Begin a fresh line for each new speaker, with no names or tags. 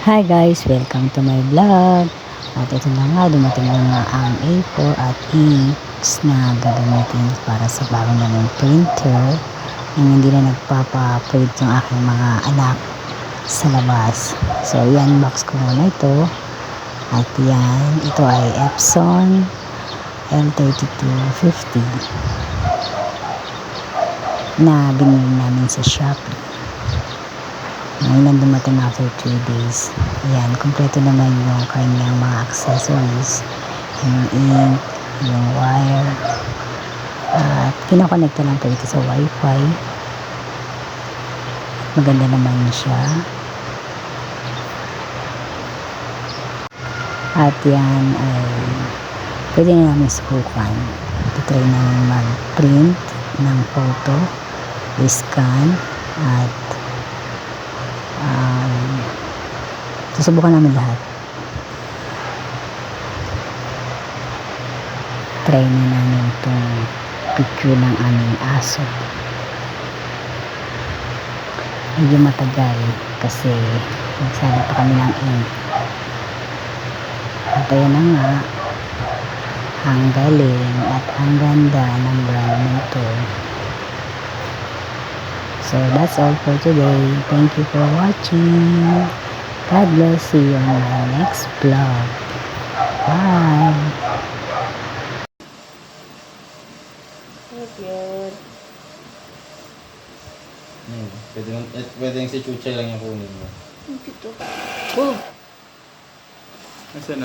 Hi guys, welcome to my vlog. At ito na nga, dumating na nga ang A4 at inks na gagamitin para sa bagong naming printer yung hindi na nagpapa-print yung aking mga anak sa labas. So, yan, box ko muna ito. At yan, ito ay Epson L3250 na binili namin sa Shopee. Ngayon lang dumating after 3 days. Ayan, kompleto naman yung kanyang mga accessories. Yung ink, yung wire. At kinakonekta lang po ito sa wifi. Maganda naman siya. At yan ay pwede na namin subukan. Titry namin mag-print ng photo, scan, at susubukan namin lahat. Try na namin itong picture ng aming aso. Medyo matagal kasi nagsala pa kami ng ink. At ayan na nga, ang galing at ang ganda ng brand nito. So that's all for today. Thank you for watching. God bless you on my next vlog. Bye.
Cute.
Hmm. Pwede, eh, pwede yung si Chuchay lang yung kunin mo.
Ang cute.
Nasaan na?